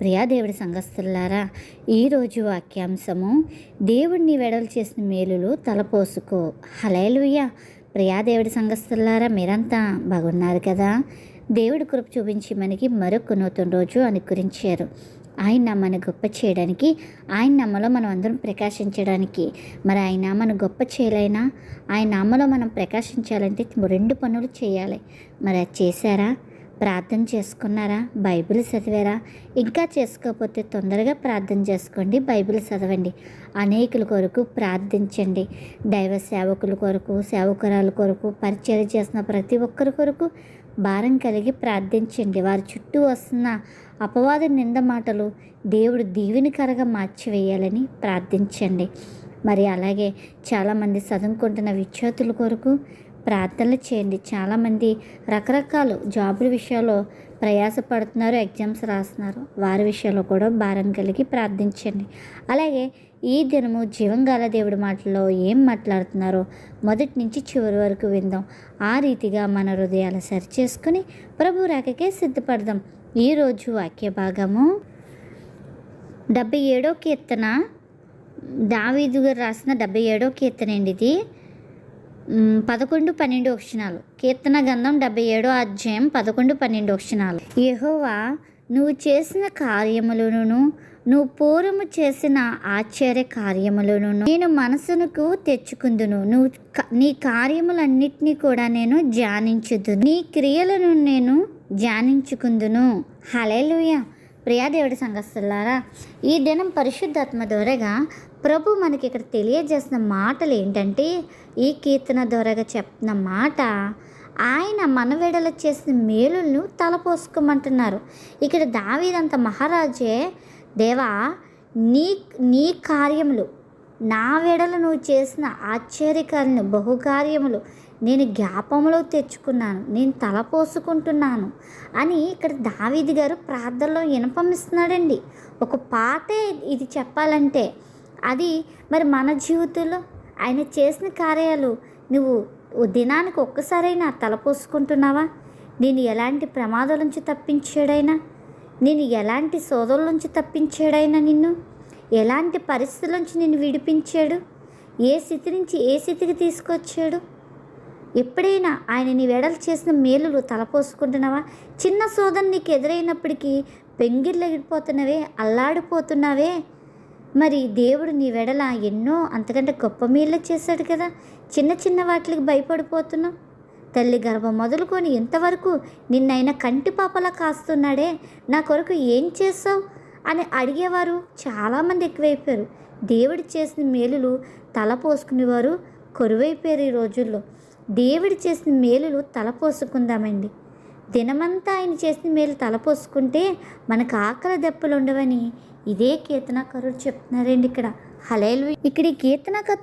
ప్రియాదేవుడి సంఘస్థులారా ఈరోజు వాక్యాంశము దేవుడిని వెడలు చేసిన మేలులు తలపోసుకో. హలేలుయ్య ప్రియాదేవుడి సంఘస్థులారా మీరంతా బాగున్నారు కదా? దేవుడి కృప చూపించి మనకి మరొక నూతన రోజు అనుకరించారు. ఆయన నామాన్ని గొప్ప చేయడానికి ఆయన నామలో మనం అందరం ప్రకాశించడానికి. మరి ఆయన మన గొప్ప చేయలేనా ఆయన నామలో మనం ప్రకాశించాలంటే రెండు పనులు చేయాలి. మరి అది చేశారా? ప్రార్థన చేసుకున్నారా? బైబిల్ చదివారా? ఇంకా చేసుకోకపోతే తొందరగా ప్రార్థన చేసుకోండి బైబిల్ చదవండి. అనేకుల కొరకు ప్రార్థించండి. దైవ సేవకుల కొరకు సేవకురాల కొరకు పరిచయం చేసిన ప్రతి ఒక్కరి కొరకు భారం కలిగి ప్రార్థించండి. వారి చుట్టూ వస్తున్న అపవాద నింద మాటలు దేవుడు దీవెనికరగా మార్చివేయాలని ప్రార్థించండి. మరి అలాగే చాలామంది చదువుకుంటున్న విద్యార్థుల కొరకు ప్రార్థనలు చేయండి. చాలామంది రకరకాల జాబుల విషయాల్లో ప్రయాసపడుతున్నారు ఎగ్జామ్స్ రాస్తున్నారు. వారి విషయంలో కూడా భారం కలిగి ప్రార్థించండి. అలాగే ఈ దినము జీవంగాల దేవుడి మాటల్లో ఏం మాట్లాడుతున్నారో మొదటి నుంచి చివరి వరకు విందాం. ఆ రీతిగా మన హృదయాలు సరిచేసుకుని ప్రభు రాకకే సిద్ధపడదాం. ఈరోజు వాక్య భాగము డెబ్బై ఏడో కీర్తన. దావీదు గారు రాసిన డెబ్బై ఏడో కీర్తన అండి ఇది పదకొండు పన్నెండు అక్షరాలు కీర్తన గంధం డెబ్బై ఏడో అధ్యాయం పదకొండు పన్నెండు అక్షరాలు యహోవా నువ్వు చేసిన కార్యములను నువ్వు పూర్వము చేసిన ఆశ్చర్య కార్యములను నేను మనసునకు తెచ్చుకుందును. నువ్వు నీ కార్యములన్నిటినీ కూడా నేను ధ్యానించుదును. నీ క్రియలను నేను ధ్యానించుకుందును. హలేలుయ ప్రియాదేవుడి సంఘస్థులారా ఈ దినం పరిశుద్ధాత్మ ద్వారాగా ప్రభు మనకి ఇక్కడ తెలియజేసిన మాటలు ఏంటంటే ఈ కీర్తన ద్వారాగా చెప్తున్న మాట ఆయన మనవెడల చేసిన మేలులను తలపోసుకోమంటున్నారు. ఇక్కడ దావీదంత మహారాజే దేవా నీ నీ కార్యములు నా వెడల నువ్వు చేసిన ఆశ్చర్యకాలను బహుకార్యములు నేను జ్ఞాపంలో తెచ్చుకున్నాను నేను తల పోసుకుంటున్నాను అని ఇక్కడ దావీది గారు ప్రార్థనలో వినపమిస్తున్నాడండి. ఒక పాటే ఇది చెప్పాలంటే. అది మరి మన జీవితంలో ఆయన చేసిన కార్యాలు నువ్వు ఓ దినానికి ఒక్కసారైనా తలపోసుకుంటున్నావా నేను ఎలాంటి ప్రమాదాల నుంచి తప్పించాడైనా? నేను ఎలాంటి సోదరుల నుంచి తప్పించాడైనా నిన్ను? ఎలాంటి పరిస్థితుల నుంచి నేను విడిపించాడు? ఏ స్థితి నుంచి ఏ స్థితికి తీసుకొచ్చాడు? ఎప్పుడైనా ఆయన నీ వెడలు చేసిన మేలులు తలపోసుకుంటున్నావా? చిన్న సోదరు నీకు ఎదురైనప్పటికీ పెంగిళ్ళగిపోతున్నవే అల్లాడిపోతున్నావే. మరి దేవుడు నీ వెడల ఎన్నో అంతకంటే గొప్ప మేలు చేశాడు కదా? చిన్న చిన్న వాటికి భయపడిపోతున్నావు? తల్లి గర్భం మొదలుకొని ఎంతవరకు నిన్నైనా కంటి పాపలా కాస్తున్నాడే. నా కొరకు ఏం చేస్తావు అని అడిగేవారు చాలామంది ఎక్కువైపోయారు. దేవుడు చేసిన మేలులు తలపోసుకునేవారు కొరువైపోయారు ఈ రోజుల్లో. దేవుడు చేసిన మేలులు తలపోసుకుందామండి. దినమంతా ఆయన చేసిన మేలు తలపోసుకుంటే మనకు ఆకలి దెబ్బలు ఉండవని ఇదే కీర్తనకారుడు చెప్తున్నారండి ఇక్కడ. హలేలు ఇక్కడ ఈ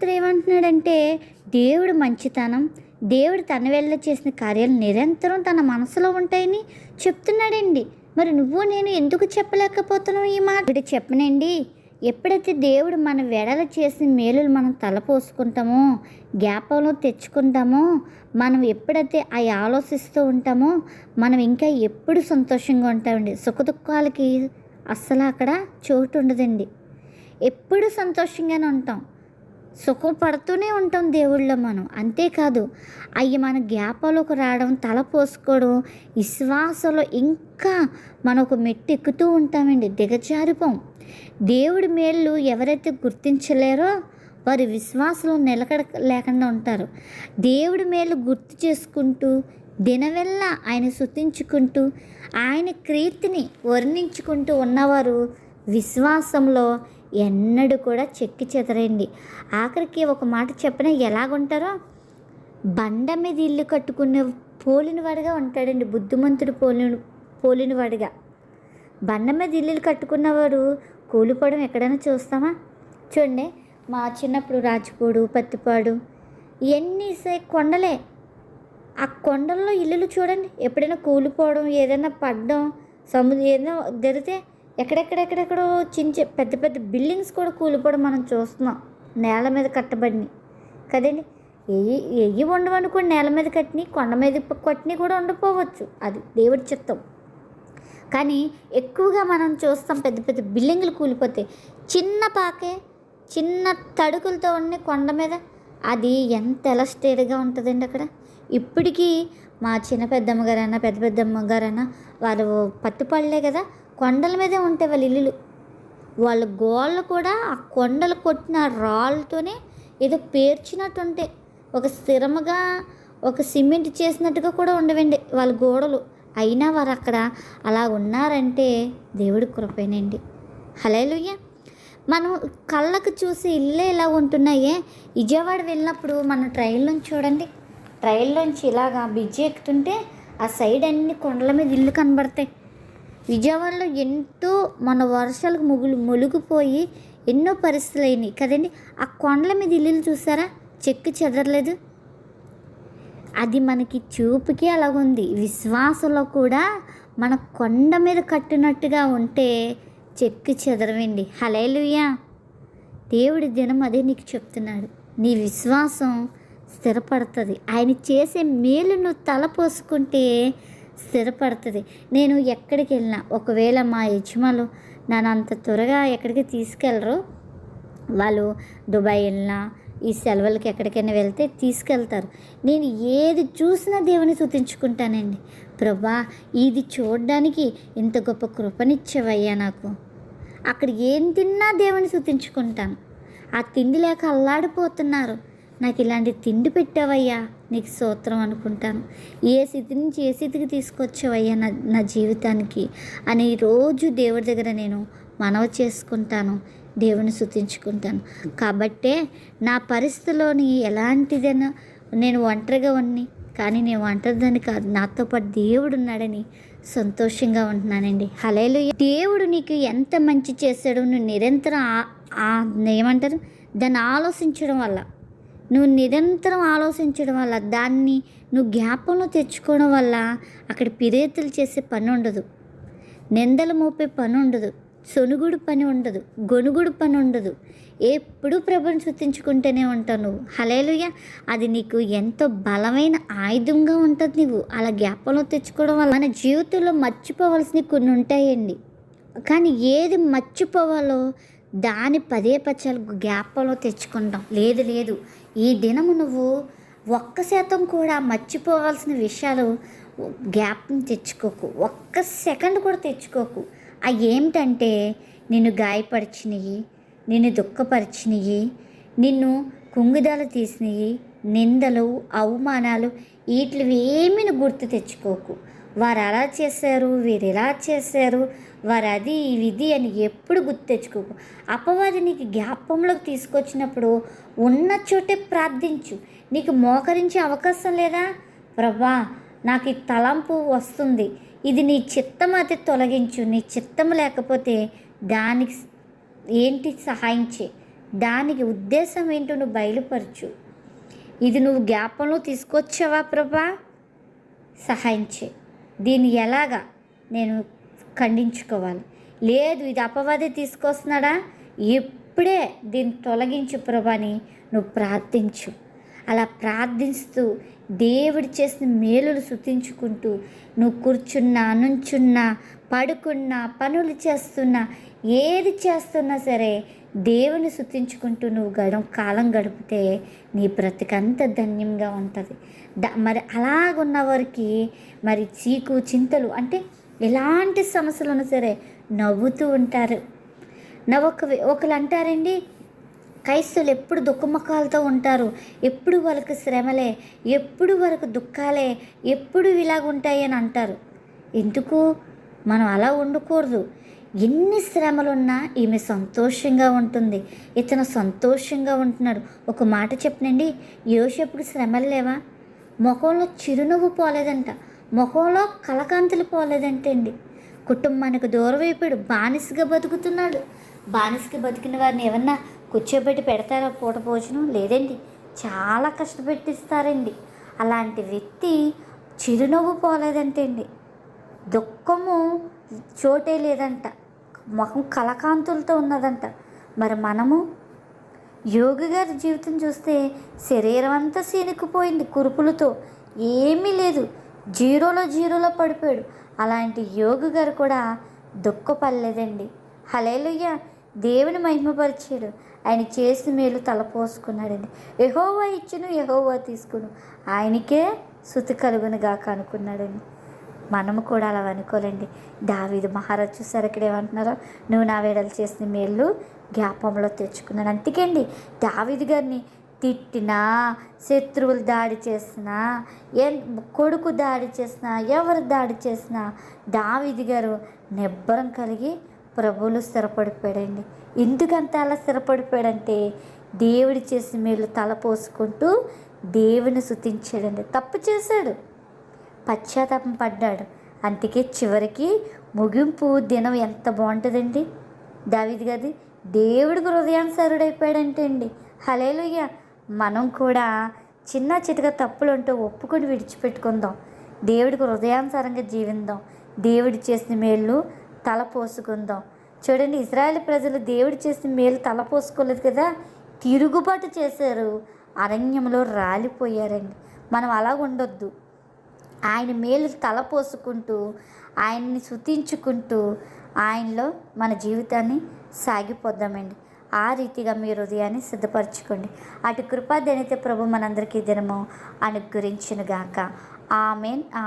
ఏమంటున్నాడంటే దేవుడు మంచితనం దేవుడు తన వెళ్ళ చేసిన కార్యాలు నిరంతరం తన మనసులో ఉంటాయని చెప్తున్నాడండి. మరి నువ్వు నేను ఎందుకు చెప్పలేకపోతున్నావు ఈ మాట? ఇక్కడ చెప్పనండి ఎప్పుడైతే దేవుడు మన వెడల చేసిన మేలులు మనం తలపోసుకుంటామో జ్ఞాపంలో తెచ్చుకుంటామో మనం ఎప్పుడైతే అవి ఆలోచిస్తూ ఉంటామో మనం ఇంకా ఎప్పుడు సంతోషంగా ఉంటామండి. సుఖదుఖాలకి అస్సలు అక్కడ చోటు ఉండదండి. ఎప్పుడు సంతోషంగానే ఉంటాం. సుఖపడుతూనే ఉంటాం దేవుళ్ళో మనం. అంతేకాదు అవి మన జ్ఞాపంలోకి రావడం తల పోసుకోవడం విశ్వాసంలో ఇంకా మనం ఒక మెట్టు ఎక్కుతూ ఉంటామండి. దిగజారిపోం. దేవుడి మేళ్ళు ఎవరైతే గుర్తించలేరో వారి విశ్వాసంలో నిలకడ లేకుండా ఉంటారు. దేవుడి మేలు గుర్తు చేసుకుంటూ దినవెల్లా ఆయన శుతించుకుంటూ ఆయన కీర్తిని వర్ణించుకుంటూ ఉన్నవారు విశ్వాసంలో ఎన్నడూ కూడా చెక్కి చెదరండి. ఆఖరికి ఒక మాట చెప్పిన ఎలాగుంటారో? బండ మీద ఇల్లు కట్టుకునే పోలినవాడిగా ఉంటాడండి. బుద్ధిమంతుడు పోలిన పోలినవాడిగా. బండ మీద ఇల్లులు కట్టుకున్నవాడు కూలిపోవడం ఎక్కడైనా చూస్తామా? చూడండి మా చిన్నప్పుడు రాజపూడు పత్తిపాడు ఇవన్నీ కొండలే. ఆ కొండల్లో ఇల్లులు చూడండి ఎప్పుడైనా కూలిపోవడం ఏదైనా పడడం సముద్రం ఏదైనా జరిగితే ఎక్కడెక్కడెక్కడెక్కడో చిన్న పెద్ద పెద్ద బిల్డింగ్స్ కూడా కూలిపోవడం మనం చూస్తున్నాం నేల మీద కట్టబడినవి కదండి ఎయ్యి ఎయ్యి ఉండవనుకోండి నేల మీద కట్టిని కొండ మీద కొట్టిని కూడా ఉండకపోవచ్చు అది దేవుడి చిత్తం. కానీ ఎక్కువగా మనం చూస్తాం పెద్ద పెద్ద బిల్డింగ్లు కూలిపోతే చిన్న పాకే చిన్న తడుకులతో ఉండే కొండ మీద అది ఎంత ఎలస్టేట్గా ఉంటుందండి అక్కడ? ఇప్పటికీ మా చిన్న పెద్దమ్మ గారైనా పెద్ద పెద్దమ్మ గారైనా వాళ్ళు పట్టుపడలే కదా? కొండల మీదే ఉంటాయి వాళ్ళ ఇల్లులు. వాళ్ళ గోళ్ళు కూడా ఆ కొండలు కొట్టిన రాళ్ళతోనే ఏదో పేర్చినట్టు ఉంటాయి ఒక స్థిరముగా ఒక సిమెంట్ చేసినట్టుగా కూడా ఉండవండి వాళ్ళ గోడలు. అయినా వారు అక్కడ అలా ఉన్నారంటే దేవుడి కృపేనండి. హలేలుయ్య మనం కళ్ళకు చూసి ఇల్లే ఇలా ఉంటున్నాయే. విజయవాడ వెళ్ళినప్పుడు మన ట్రైన్లోంచి చూడండి. ట్రైన్లోంచి ఇలాగా బిజ్జి ఎక్కుతుంటే ఆ సైడ్ అన్ని కొండల మీద ఇల్లు కనబడతాయి. విజయవాడలో ఎంతో మన వర్షాలకు ముగులు మొలుగుపోయి ఎన్నో పరిస్థితులు అయినాయి. కదండి? ఆ కొండల మీద ఇల్లులు చూసారా? చెక్కు చెదరలేదు. అది మనకి చూపుకి అలాగుంది. విశ్వాసంలో కూడా మన కొండ మీద కట్టినట్టుగా ఉంటే చెక్కు చెదరవండి. హలేలుయ్యా దేవుడి దినం అదే నీకు చెప్తున్నాడు. నీ విశ్వాసం స్థిరపడుతుంది. ఆయన చేసే మేలు నువ్వు తలపోసుకుంటే స్థిరపడుతుంది. నేను ఎక్కడికి వెళ్ళినా ఒకవేళ మా యజమాలు నన్ను అంత త్వరగా ఎక్కడికి తీసుకెళ్ళరు వాళ్ళు దుబాయ్ వెళ్ళినా ఈ సెలవులకి ఎక్కడికైనా వెళ్తే తీసుకెళ్తారు. నేను ఏది చూసినా దేవుని శుతించుకుంటానండి ప్రభా ఇది చూడడానికి ఇంత గొప్ప కృపనిచ్చేవయ్యా నాకు. అక్కడ ఏం తిన్నా దేవుని శుతించుకుంటాను ఆ తిండి లేక అల్లాడిపోతున్నారు. నాకు ఇలాంటి తిండి పెట్టావయ్యా నీకు సూత్రం అనుకుంటాను. ఏ స్థితి నుంచి ఏ స్థితికి తీసుకొచ్చావయ్యా నా నా జీవితానికి? అని రోజు దేవుడి దగ్గర నేను మనవ చేసుకుంటాను. దేవుని శుతించుకుంటాను కాబట్టే నా పరిస్థితిలోని ఎలాంటిదైనా నేను ఒంటరిగా ఉన్ని కానీ నేను ఒంటరిదని కాదు నాతో పాటు దేవుడు ఉన్నాడని సంతోషంగా ఉంటున్నానండి. హలేలు దేవుడు నీకు ఎంత మంచి చేశాడో నువ్వు నిరంతరం ఆ- ఏమంటారు? దాన్ని ఆలోచించడం వల్ల. నువ్వు నిరంతరం ఆలోచించడం వల్ల దాన్ని నువ్వు జ్ఞాపంలో తెచ్చుకోవడం వల్ల అక్కడ పిరేతులు చేసే పని ఉండదు. నిందలు మోపే పని ఉండదు. సొనుగుడు పని ఉండదు గొనుగుడు పని ఉండదు. ఎప్పుడూ ప్రభుని శుద్ధించుకుంటూనే ఉంటావు నువ్వు. హలేలుయ అది నీకు ఎంతో బలమైన ఆయుధంగా ఉంటుంది నువ్వు అలా జ్ఞాపంలో తెచ్చుకోవడం వల్ల మన జీవితంలో మర్చిపోవలసినవి కొన్ని ఉంటాయండి. కానీ ఏది మర్చిపోవాలో దాని పదే పచ్చాలు జ్ఞాపంలో తెచ్చుకుంటాం. లేదు లేదు. ఈ దినము నువ్వు ఒక్క శాతం కూడా మర్చిపోవాల్సిన విషయాలు జ్ఞాపం తెచ్చుకోకు. ఒక్క సెకండ్ కూడా తెచ్చుకోకు. అవి ఏమిటంటే నిన్ను గాయపరిచినవి నిన్ను దుఃఖపరిచినవి నిన్ను కుంగుదాలు తీసినవి నిందలు అవమానాలు వీటివి ఏమీ గుర్తు తెచ్చుకోకు. వారు అలా చేశారు వీరు ఇలా చేశారు వారు అది ఇది అని ఎప్పుడు గుర్తు తెచ్చుకోకు. అపవాది నీకు జ్ఞాపంలోకి తీసుకొచ్చినప్పుడు ఉన్న చోటే ప్రార్థించు. నీకు మోకరించే అవకాశం లేదా? ప్రభా నాకు ఈ తలంపు వస్తుంది. ఇది నీ చిత్తం అయితే తొలగించు. నీ చిత్తం లేకపోతే దానికి ఏంటి సహాయం చే దానికి ఉద్దేశం ఏంటో నువ్వు బయలుపరచు. ఇది నువ్వు జ్ఞాపంలో తీసుకొచ్చావా ప్రభా? సహాయం చే. దీన్ని ఎలాగా నేను ఖండించుకోవాలి? లేదు ఇది అపవాదే తీసుకొస్తున్నాడా? ఇప్పుడే దీన్ని తొలగించు ప్రభాని నువ్వు ప్రార్థించు. అలా ప్రార్థిస్తూ దేవుడు చేసిన మేలులు శుతించుకుంటూ నువ్వు కూర్చున్నా నుంచున్నా పడుకున్నా పనులు చేస్తున్నా ఏది చేస్తున్నా సరే దేవుని శుతించుకుంటూ నువ్వు గడం కాలం గడిపితే నీ బ్రతికంత ధన్యంగా ఉంటుంది. ద మరి అలాగున్న వారికి మరి చీకు చింతలు అంటే ఎలాంటి సమస్యలు ఉన్నా సరే నవ్వుతూ ఉంటారు. నవ్వొక ఒకరు అంటారండి క్రైస్తవులు ఎప్పుడు దుఃఖముఖాలతో ఉంటారు? ఎప్పుడు వాళ్ళకి శ్రమలే? ఎప్పుడు వరకు దుఃఖాలే? ఎప్పుడు ఇలాగుంటాయి అని అంటారు. ఎందుకు? మనం అలా ఉండకూడదు. ఎన్ని శ్రమలున్నా ఈమె సంతోషంగా ఉంటుంది. ఇతను సంతోషంగా ఉంటున్నాడు. ఒక మాట చెప్పనండి. యోసేపుడు శ్రమలు లేవా? ముఖంలో చిరునవ్వు పోలేదంట. ముఖంలో కలకాంతులు పోలేదంటే అండి కుటుంబానికి దూరం అయిపోయాడు బానిసగా బతుకుతున్నాడు. బానిసగా బతికిన వారిని ఏమన్నా కూర్చోబెట్టి పెడతారా పూట భోజనం? లేదండి. చాలా కష్టపెట్టిస్తారండి. అలాంటి వ్యక్తి చిరునవ్వు పోలేదంటండి. దుఃఖము చోటే లేదంట. ముఖం కలకాంతులతో ఉన్నదంట. మరి మనము? యోగి గారి జీవితం చూస్తే శరీరం అంతా సీనుకుపోయింది కురుపులతో. ఏమీ లేదు. జీరోలో జీరోలో పడిపోయాడు. అలాంటి యోగి గారు కూడా దుఃఖపడలేదండి. హలేలుయ్య దేవుని మహిమపరిచాడు. ఆయన చేసిన మేలు తలపోసుకున్నాడండి. ఎహోవా ఇచ్చును ఎహోవా తీసుకును. ఆయనకే శృతి కలుగునుగా అనుకున్నాడండి మనము కూడా అలా అనుకోలేండి దావీదు మహారాజు చూసారు ఇక్కడ ఏమంటున్నారో? నువ్వు నా వేడలు చేసిన మేళ్ళు జ్ఞాపంలో తెచ్చుకున్నాను. అందుకేండి? దావీదు గారిని తిట్టినా శత్రువులు దాడి చేసినా ఏ కొడుకు దాడి చేసినా ఎవరు దాడి చేసినా దావిది గారు నిబ్బరం కలిగి ప్రభువులు స్థిరపడిపోయాడండి. ఎందుకంత అలా స్థిరపడిపోయాడంటే దేవుడి చేసిన మేలు తలపోసుకుంటూ దేవుని శుతించాడండి తప్పు చేశాడు. పశ్చాత్తాపం పడ్డాడు. అందుకే చివరికి ముగింపు దినం ఎంత బాగుంటుందండి. దావిది గది దేవుడికి హృదయానుసరుడైపోయాడంటే అండి హలేలుయ్య మనం కూడా చిన్న చితక తప్పులు ఉంటే ఒప్పుకొని విడిచిపెట్టుకుందాం. దేవుడికి హృదయానుసారంగా జీవిందాం. దేవుడు చేసిన మేలు తల పోసుకుందాం. చూడండి ఇజ్రాయెల్ ప్రజలు దేవుడు చేసిన మేలు తల పోసుకోలేదు కదా? తిరుగుబాటు చేశారు. అరణ్యంలో రాలిపోయారండి. మనం అలా ఉండొద్దు. ఆయన మేలు తలపోసుకుంటూ ఆయన్ని శుతించుకుంటూ ఆయనలో మన జీవితాన్ని సాగిపోద్దామండి. ఆ రీతిగా మీ హృదయాన్ని సిద్ధపరచుకోండి. అటు కృపాదనైతే ప్రభు మనందరికీ దినము అనుగ్రహించినగాక. ఆమెన్.